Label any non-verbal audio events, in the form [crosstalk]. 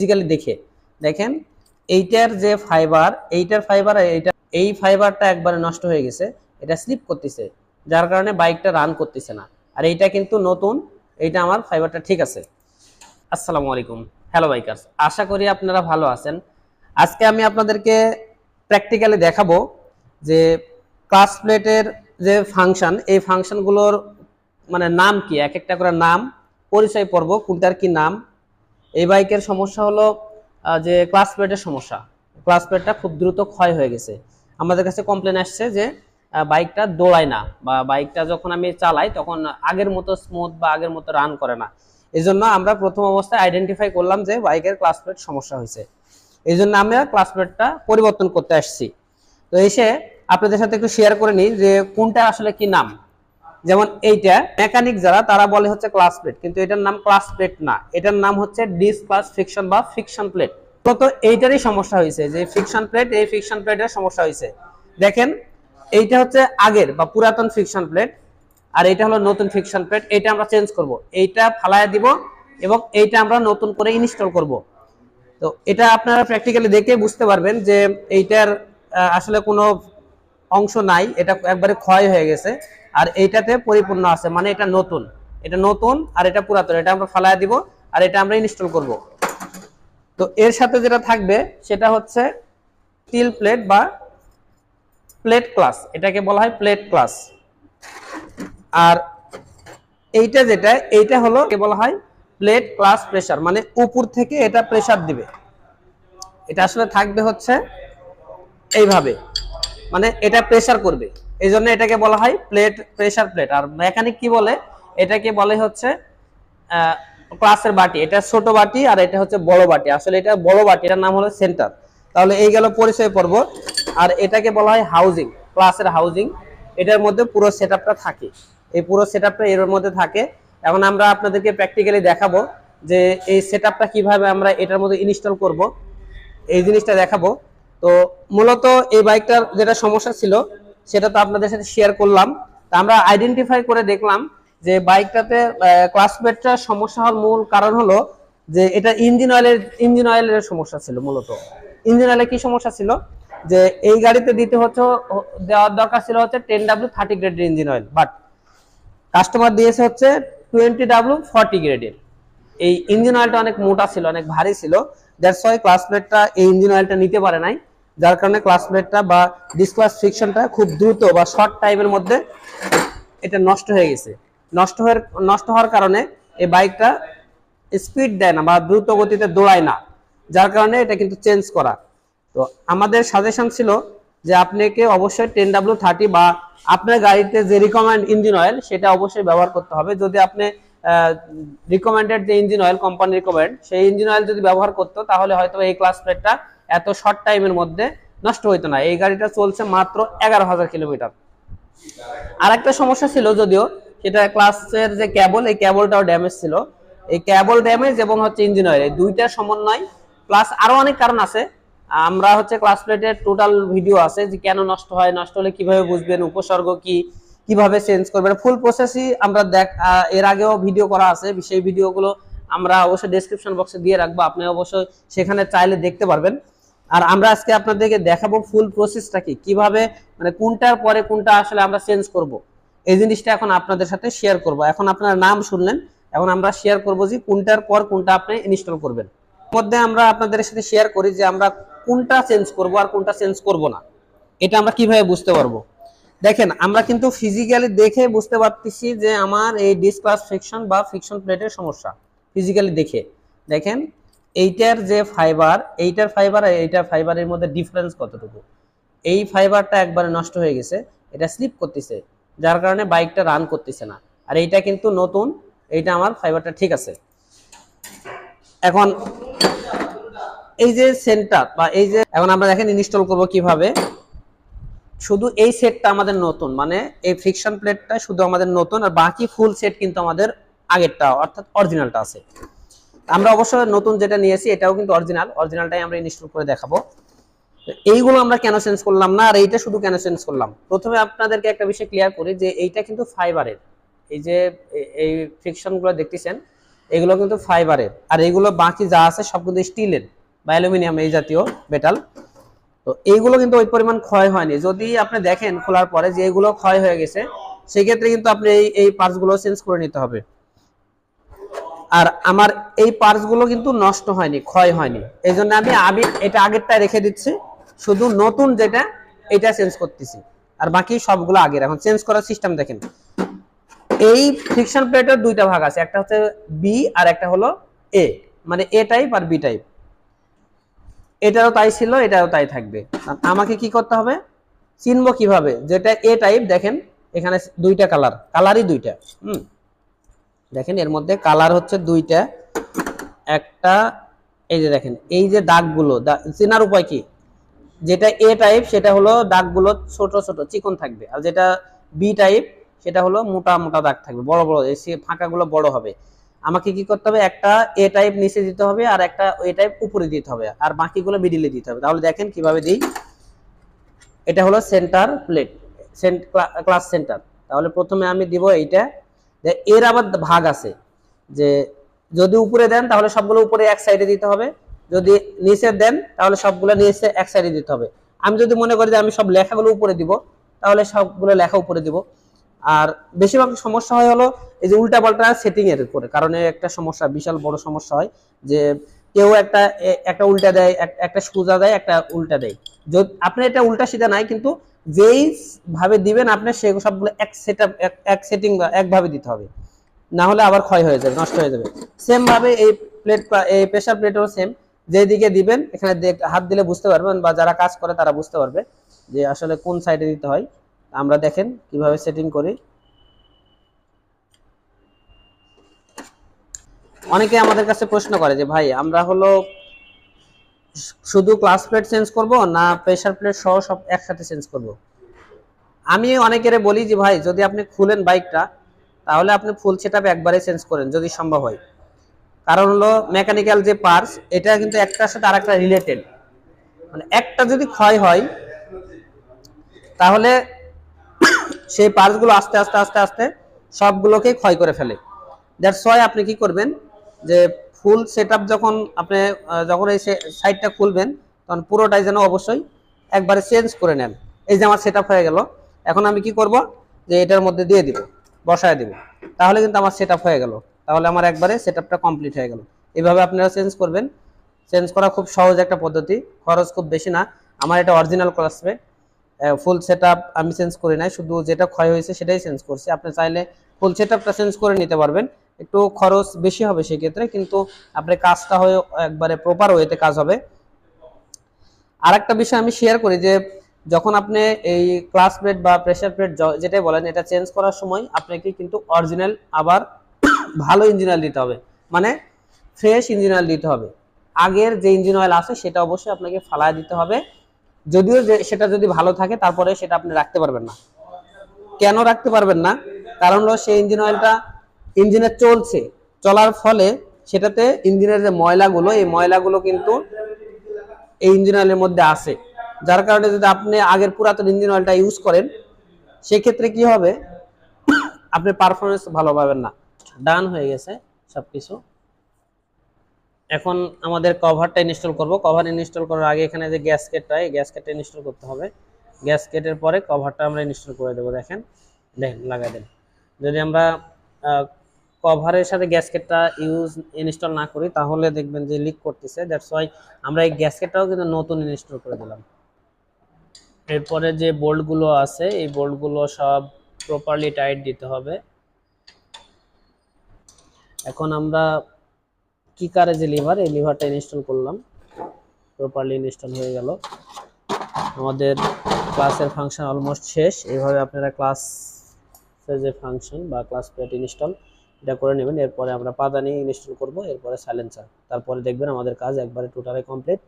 Physically দেখে। দেখেন, এইটার যে ফাইবার এইটার ফাইবার এইটা এই ফাইবারটা একবারে নষ্ট হয়ে গেছে, এটা স্লিপ করতেছে, যার কারণে বাইকটা রান করতেছে না। আর এইটা কিন্তু নতুন, এইটা আমার ফাইবারটা ঠিক আছে। আসসালামু আলাইকুম। হ্যালো বাইকার্স আশা করি আপনারা ভালো আছেন। আজকে আমি আপনাদেরকে প্র্যাকটিক্যালি দেখাবো যে ক্লাস প্লেটের যে ফাংশন এই ফাংশনগুলোর মানে নাম কি? এক একটা করে নাম, পরিচয় পর্ব, কোনটার কি নাম এই বাইকের সমস্যা হলো যে ক্লাস প্লেটের সমস্যা। ক্লাস প্লেটটা খুব দ্রুত ক্ষয় হয়ে গেছে। আমাদের কাছে কমপ্লেন আসছে যে বাইকটা দৌড়ায় না বা বাইকটা যখন আমি চালাই তখন আগের মতো স্মুথ বা আগের মতো রান করে না। এই জন্য আমরা প্রথম অবস্থায় আইডেন্টিফাই করলাম যে বাইকের ক্লাস প্লেট সমস্যা হয়েছে। এই জন্য আমরা ক্লাস প্লেটটা পরিবর্তন করতে আসছি। তো এসে আপনাদের সাথে একটু শেয়ার করে নিই যে কোনটা আসলে কি নাম। যেমন এইটা মেকানিক যারা, তারা বলে হচ্ছে ক্লাস প্লেট কিন্তু এটার নাম ক্লাস প্লেট না। এটার নাম হচ্ছে ডিস ক্লাস ফিকশন বা ফিকশন প্লেট তো এইটারই সমস্যা হয়েছে, যে ফিকশন প্লেট এই ফিকশন প্লেটের সমস্যা হয়েছে। দেখেন, এইটা হচ্ছে আগের বা পুরাতন ফিকশন প্লেট আর এটা হলো নতুন ফিকশন প্লেট এটা আমরা চেঞ্জ করব। এইটা ফালায়া দিব এবং এইটা আমরা নতুন করে ইনস্টল করব। তো এটা আপনারা প্র্যাকটিক্যালি দেখে বুঝতে পারবেন যে এইটার আসলে কোনো অংশ নাই, এটা একবারে ক্ষয় হয়ে গেছে। আর এইটাতে পরিপূর্ণ আছে মানে এটা নতুন। এটা নতুন আর এটা পুরাতন, এটা আমরা ফালায়া দিব আর এটা আমরা ইনস্টল করব। তো এর সাথে যেটা থাকবে, সেটা হচ্ছে স্টিল প্লেট বা প্লেট ক্লাস এটাকে বলা হয় প্লেট ক্লাস আর এইটা যেটা, এইটা হলো কে বলা হয় প্লেট ক্লাস প্রেসার মানে উপর থেকে এটা প্রেসার দিবে। এটা আসলে থাকবে হচ্ছে এইভাবে মানে এটা প্রেসার করবে। এই জন্য এটাকে বলা হয় প্লেট প্রেসার প্লেট আর মেকানিক কি বলে? এটাকে বলে হচ্ছে ক্লাসের বাটি। এটা ছোট বাটি আর এটা হচ্ছে বড় বাটি। আসলে এটা বড় বাটি, এটার নাম হলো সেন্টার তাহলে এই গেল পরিচয় পর্ব। আর এটাকে বলা হয় হাউজিং ক্লাসের হাউজিং এটার মধ্যে পুরো সেটআপটা থাকে। এই পুরো সেটআপটা এর মধ্যে থাকে। এখন আমরা আপনাদেরকে প্র্যাকটিক্যালি দেখাবো যে এই সেটআপটা কীভাবে আমরা এটার মধ্যে ইনস্টল করব। এই জিনিসটা দেখাবো। তো মূলত এই বাইকটার যেটা সমস্যা ছিল সেটা তো আপনাদের সাথে শেয়ার করলাম। তা আমরা আইডেন্টিফাই করে দেখলাম যে বাইকটাতে ক্লাসমেটটার সমস্যা হওয়ার মূল কারণ হলো যে এটা ইঞ্জিন অয়েলের ইঞ্জিন অয়েলের সমস্যা ছিল মূলত। ইঞ্জিন অয়েলের কি সমস্যা ছিল? যে এই গাড়িতে দিতে হচ্ছে দেওয়ার দরকার ছিল হচ্ছে টেন ডাব্লিউ থার্টি গ্রেডের ইঞ্জিন অয়েল বাট কাস্টমার দিয়েছে হচ্ছে টোয়েন্টি ডাব্লিউ ফর্টি গ্রেডের এই ইঞ্জিন অয়েলটা অনেক মোটা ছিল, অনেক ভারী ছিল। দ্যাটস ওয়াই ক্লাস প্লেটটা এই ইঞ্জিন অয়েলটা নিতে পারে নাই। যার কারণে ক্লাস প্লেটটা বা ডিসক্লাস ফ্রিকশনটা খুব দ্রুত বা শর্ট টাইমের মধ্যে এটা নষ্ট হয়ে গেছে। নষ্ট হয়ে, নষ্ট হওয়ার কারণে এই বাইকটা স্পিড দেয় না বা দ্রুত গতিতে দৌড়ায় না। যার কারণে এটা কিন্তু চেঞ্জ করা। তো আমাদের সাজেশন ছিল যে আপনাকে অবশ্যই টেন ডাব্লিউ থার্টি বা আপনার গাড়িতে যে রিকমেন্ড ইঞ্জিন অয়েল সেটা অবশ্যই ব্যবহার করতে হবে। যদি আপনি রিকমেন্ডেড যে ইঞ্জিন অয়েল কোম্পানি রিকমেন্ড সেই ইঞ্জিন অয়েল যদি ব্যবহার করতো, তাহলে হয়তো এই ক্লাস প্লেটটা এত শর্ট টাইমের মধ্যে নষ্ট হইতো না। এই গাড়িটা চলছে মাত্র এগারো হাজার কিলোমিটার আর একটা সমস্যা ছিল যদিও, সেটা ক্লাসের যে কেবল এই কেবলটাও ড্যামেজ ছিল। এই কেবল ড্যামেজ এবং হচ্ছে ইঞ্জিন অয়েল এই দুইটার সমন্বয়। প্লাস আরও অনেক কারণ আছে। আমরা হচ্ছে ক্লাস প্লেটের টোটাল ভিডিও আছে যে কেন নষ্ট হয়, নষ্ট হলে কীভাবে বুঝবেন, উপসর্গ কি, কীভাবে চেঞ্জ করবেন। ফুল প্রসেসই আমরা দেখ এর আগেও ভিডিও করা আছে। সেই ভিডিওগুলো আমরা অবশ্যই ডেসক্রিপশন বক্সে দিয়ে রাখব। আপনি অবশ্যই সেখানে চাইলে দেখতে পারবেন। আর আমরা আজকে আপনাদেরকে দেখাবো ফুল প্রসেসটা কি? কীভাবে মানে কোনটার পরে কোনটা আসলে আমরা চেঞ্জ করব? এই জিনিসটা এখন আপনাদের সাথে শেয়ার করব। এখন আপনার নাম শুনলেন, এখন আমরা শেয়ার করব যে কোনটার পর কোনটা আপনি ইনস্টল করবেন। মধ্যে আমরা আপনাদের সাথে শেয়ার করি যে আমরা কোনটা চেঞ্জ করব আর কোনটা চেঞ্জ করব না। এটা আমরা কীভাবে বুঝতে পারব? দেখেন, আমরা কিন্তু ফিজিক্যালি দেখে বুঝতে পারতেছি যে আমার এই ডিসক্লাস ফিকশন বা ফিকশন প্লেটের সমস্যা। ফিজিক্যালি দেখে। দেখেন এইটার যে ফাইবার এইটার ফাইবার আর এইটার ফাইবারের মধ্যে ডিফারেন্স কতটুকু? এই ফাইবারটা একবারে নষ্ট হয়ে গেছে, এটা স্লিপ করতেছে, যার কারণে বাইকটা রান করতেছে না। আর এইটা কিন্তু নতুন, এইটা আমার ফাইবারটা ঠিক আছে। এখন এই যে সেন্টার বা এই যে, এখন আমরা দেখেন ইনস্টল করব কীভাবে? শুধু এই সেটটা আমাদের নতুন মানে এই ফ্রিকশন প্লেটটা শুধু আমাদের নতুন, আর বাকি ফুল সেট কিন্তু আমাদের আগেরটা, অর্থাৎ অরিজিনালটা আছে। আমরা অবশ্য নতুন যেটা নিয়েছি, এটাও কিন্তু অরিজিনাল অরিজিনালটাই আমরা ইনস্টল করে দেখাবো। এইগুলো আমরা কেন চেঞ্জ করলাম না, আর এইটা শুধু কেন চেঞ্জ করলাম? প্রথমে আপনাদেরকে একটা বিষয় ক্লিয়ার করি যে এইটা কিন্তু ফাইবারের এই যে এই ফ্রিকশনগুলো দেখতেছেন, এগুলো কিন্তু ফাইবারের আর এগুলো বাকি যা আছে সব কিন্তু স্টিলের বা অ্যালুমিনিয়াম এই জাতীয় মেটাল তো এইগুলো কিন্তু ওই পরিমাণ ক্ষয় হয়নি। যদি আপনি দেখেন খোলার পরে যে এগুলো ক্ষয় হয়ে গেছে, সেক্ষেত্রে কিন্তু আপনি এই এই পার্টসগুলো চেঞ্জ করে নিতে হবে। আর আমার এই পার্টসগুলো কিন্তু নষ্ট হয়নি, ক্ষয় হয়নি। এই জন্য আমি আমি এটা আগেরটা রেখে দিচ্ছি। শুধু নতুন যেটা, এটা চেঞ্জ করতেছি। আর বাকি সবগুলো আগের। এখন চেঞ্জ করার সিস্টেম দেখেন। এই ফ্রিকশন প্লেটের দুইটা ভাগ আছে। একটা হচ্ছে বি আর একটা হলো এ মানে এ টাইপ আর বি টাইপ এটারও তাই ছিল, এটারও তাই থাকবে। আমাকে কি করতে হবে? চিনব কীভাবে? যেটা এ টাইপ দেখেন, এখানে দুইটা কালার কালারই দুইটা। হুম। দেখেন, এর মধ্যে কালার হচ্ছে দুইটা। একটা, এই যে দেখেন, এই যে দাগগুলো চেনার উপায় কি? যেটা এ টাইপ সেটা হলো দাগগুলো ছোট ছোট, চিকন থাকবে। আর যেটা বি টাইপ সেটা হলো মোটা মোটা দাগ থাকবে, বড় বড় সে ফাঁকাগুলো বড় হবে। আমাকে কি করতে হবে? একটা এ টাইপ নিচে দিতে হবে আর একটা এ টাইপ উপরে দিতে হবে। আর বাকিগুলো মিডিলে দিতে হবে। তাহলে দেখেন কীভাবে দিই। এটা হলো সেন্টার প্লেট ক্লাস সেন্টার তাহলে প্রথমে আমি দিব এইটা। এর আবার ভাগ আছে, যে যদি উপরে দেন তাহলে সবগুলো উপরে এক সাইডে দিতে হবে, যদি নিচে দেন তাহলে সবগুলো নিচে এক সাইডে দিতে হবে। আমি যদি মনে করি যে আমি সব লেখাগুলো উপরে দিব, তাহলে সবগুলো লেখা উপরে দিব। আর বেশিরভাগ সমস্যা হয় হলো এই যে উল্টা পাল্টা সেটিং এর করে কারণে একটা সমস্যা, বিশাল বড় সমস্যা হয় যে কেউ একটা একটা উল্টা দেয় একটা সোজা দেয়, একটা উল্টা দেয়। আপনি এটা উল্টা সিধা নাই, কিন্তু যেই ভাবে দিবেন আপনি সে সবগুলো এক সেট এক সেটিং বা একভাবে দিতে হবে। না হলে আবার ক্ষয় হয়ে যাবে, নষ্ট হয়ে যাবে। সেম ভাবে এই প্লেট এই প্রেসার প্লেটও সেম যেদিকে দিবেন, এখানে হাত দিলে বুঝতে পারবেন বা যারা কাজ করে তারা বুঝতে পারবে যে আসলে কোন সাইডে দিতে হয়। আমরা দেখেন কীভাবে সেটিং করি। অনেকে আমাদের কাছে প্রশ্ন করে যে, ভাই, আমরা হলো শুধু ক্লাস প্লেট চেঞ্জ করব না প্রেসার প্লেট সহ সব একসাথে চেঞ্জ করব। আমি অনেকেরে বলি যে, ভাই, যদি আপনি খুলেন বাইকটা তাহলে আপনি ফুল সেটআপ একবারে চেঞ্জ করেন, যদি সম্ভব হয়। কারণ হলো মেকানিক্যাল যে পার্টস এটা কিন্তু একটার সাথে আরেকটা রিলেটেড মানে একটা যদি ক্ষয় হয়, তাহলে সেই পার্টসগুলো আস্তে আস্তে আস্তে আস্তে সবগুলোকেই ক্ষয় করে ফেলে। দ্যাটস ওয়াই আপনি কি করবেন যে ফুল সেটআপ যখন আপনি যখন এই সাইডটা খুলবেন, তখন পুরোটাই যেন অবশ্যই একবারে চেঞ্জ করে নেন। এই যে আমার সেটআপ হয়ে গেল, এখন আমি কি করব? যে এটার মধ্যে দিয়ে দিব, বসায় দিব। তাহলে কিন্তু আমার সেটআপ হয়ে গেল। তাহলে আমার একবারে সেটআপটা কমপ্লিট হয়ে গেল। এইভাবে আপনারা চেঞ্জ করবেন। চেঞ্জ করা খুব সহজ একটা পদ্ধতি, খরচ খুব বেশি না। আমার এটা অরিজিনাল ক্লাসমেট ফুল সেটআপ আমি চেঞ্জ করি নাই। শুধু যেটা ক্ষয় হয়েছে সেটাই চেঞ্জ করছি। আপনি চাইলে ফুল সেটআপটা চেঞ্জ করে নিতে পারবেন। একটু খরচ বেশি হবে সেক্ষেত্রে, কিন্তু আপনার কাজটা হয়ে একবারে প্রপার ওয়েতে কাজ হবে। আর একটা বিষয় আমি শেয়ার করি যে, যখন আপনি এই ক্লাস প্লেট বা প্রেশার প্লেট যেটাই বলেন, এটা চেঞ্জ করার সময় আপনাকে কিন্তু অরিজিনাল আবার [coughs] ভালো ইঞ্জিন অয়েল দিতে হবে। মানে ফ্রেশ ইঞ্জিন অয়েল দিতে হবে। আগের যে ইঞ্জিন অয়েল আছে, সেটা অবশ্যই আপনাকে ফালায় দিতে হবে। যদিও সেটা যদি ভালো থাকে, তারপরে সেটা আপনি রাখতে পারবেন না। কেন রাখতে পারবেন না? কারণ হলো সেই ইঞ্জিন অয়েলটা ইঞ্জিনে চলছে, চলার ফলে সেটাতে ইঞ্জিনের যে ময়লাগুলো, এই ময়লাগুলো কিন্তু এই ইঞ্জিন অয়েলের মধ্যে আসে যার কারণে যদি আপনি আগের পুরাতন ইঞ্জিন অয়েলটা ইউজ করেন, সেক্ষেত্রে কি হবে? আপনি পারফরমেন্স ভালো পাবেন না। ডান হয়ে গেছে সব কিছু এখন আমাদের কভারটা ইনস্টল করব। কভার ইনস্টল করার আগে এখানে যে গ্যাসকেটটা এই গ্যাসকেটটা ইনস্টল করতে হবে। গ্যাসকেটের পরে কভারটা আমরা ইনস্টল করে দেবো, দেখেন। দেখেন, লাগাই দেন। যদি আমরা কভারের সাথে গ্যাসকেটটা ইউজ ইনস্টল না করি, তাহলে দেখবেন যে লিক করতেছে। দ্যাটস ওয়াই আমরা এই গ্যাসকেটটাও কিন্তু নতুন ইনস্টল করে দিলাম। এরপরে যে বোল্টগুলো আছে, এই বোল্টগুলো সব প্রপারলি টাইট দিতে হবে। এখন আমরা কিকারে যে লিভার এই লিভারটা ইনস্টল করলাম। প্রপারলি ইনস্টল হয়ে গেল। আমাদের ক্লাসের ফাংশন অলমোস্ট শেষ। এইভাবে আপনারা ক্লাস যে ফাংশন বা ক্লাস প্লেট ইনস্টল এটা করে নেবেন। এরপরে আমরা পাদানি ইনস্টল করব, এরপরে সাইলেন্সার তারপরে দেখবেন আমাদের কাজ একবারে টোটালি কমপ্লিট